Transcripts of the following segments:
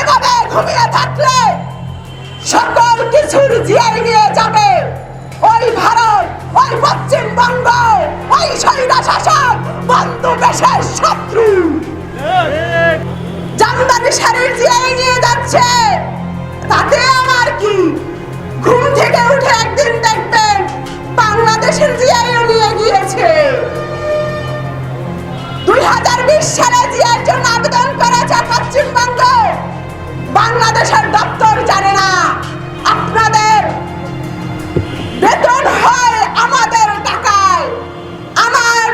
এভাবে ঘুমিয়ে থাকলে সকল কিছুর জিয়াই নিয়ে যাবে। ওই ভারত, ওই পশ্চিমবঙ্গ ওই স্বৈরা শাসক বন্ধু দেশের শত্রু। জামদানি শাড়ির জিয়াই নিয়ে যাচ্ছে। তাতে আমার কি? ঘুম থেকে উঠে একদিন দেখবেন বাংলাদেশের জিয়াইও নিয়ে গিয়েছে। দুই হাজার বিশ সালে জিয়ার জন্য আবেদন করেছে পশ্চিমবঙ্গ বাংলাদেশের দপ্তর জানে না। আপনাদের বেতন হয় আমাদের টাকায়। আমার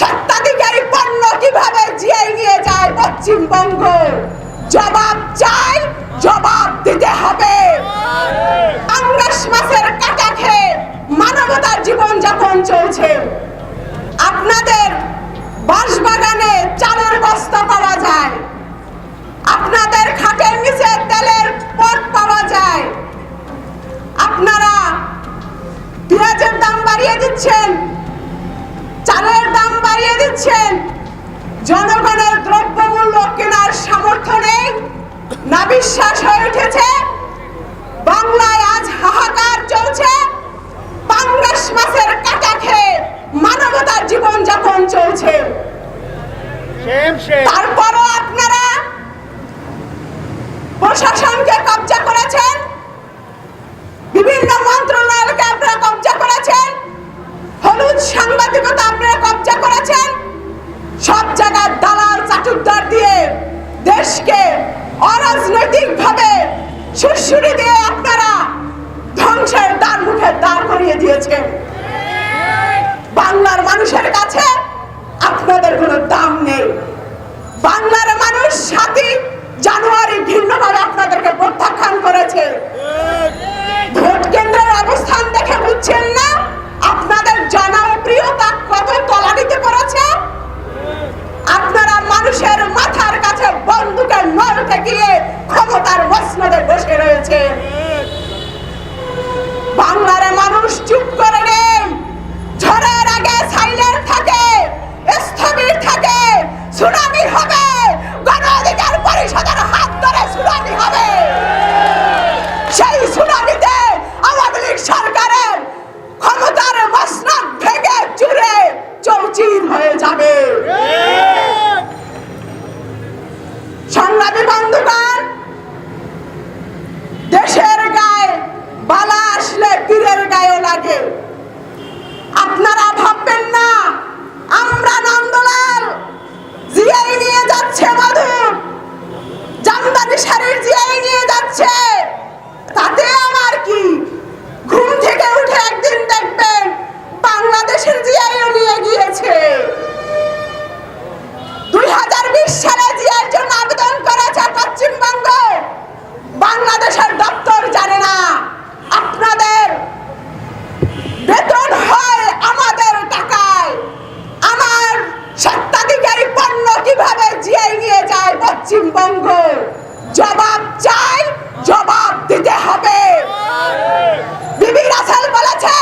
সত্ত্বাধিকারী পণ্য কীভাবে জিয়াই নিয়ে যায় পশ্চিমবঙ্গ? জবাব চাই, জবাব দিতে হবে। কংগ্রেস মাসের কাটা খেয়ে মানবতার জীবন যাপন চলছে। আপনাদের বাঁশবাগানে চালের বস্তা পাওয়া যায়। বাড়িয়ে দিচ্ছেন। চালের দাম বাড়িয়ে দিচ্ছেন। জনগণের দ্রব্যমূল্য কেনার সামর্থ্য নেই। না বিশ্বাস হয়ে উঠেছে। বাংলায় আজ হাহাকার চলছে। পাঙ্গাস মাছের কাটা খেয়ে মানবতার জীবন যাপন চলছে. তারপরও আপনারা প্রশাসনকে কবজা করেছেন। বিভিন্ন মন্ত্রণালয়কে হলুদ সাংবাদিকতা আপনারা কবজা করেছেন? সব জায়গার দালাল চাটুকদার দিয়ে দেশকে অরাজনৈতিক ভাবে সুরসুরি দিয়ে আপনারা ধ্বংসের দ্বার মুখে দাঁড় করিয়ে দিয়েছেন। বাংলার মানুষের কাছে আপনাদের কোনো দাম নেই। বাংলার মানুষ সাতই জানুয়ারি ভিন্নভাবে আপনাদেরকে প্রত্যাখ্যান করেছে। বন্দুকের নলকে গিয়ে ক্ষমতার মসনদে বসে রয়েছে। বাংলার মানুষ চুপ বাংলাদেশের দপ্তর জানে না। আপনাদের বেতন হয় আমাদের টাকায়। আমার স্বত্বাধিকারী পণ্য কীভাবে জিয়াই নিয়ে যায় পশ্চিমবঙ্গ? জবাব চাই জবাব দিতে হবে। বিবি রাসেল বলেছে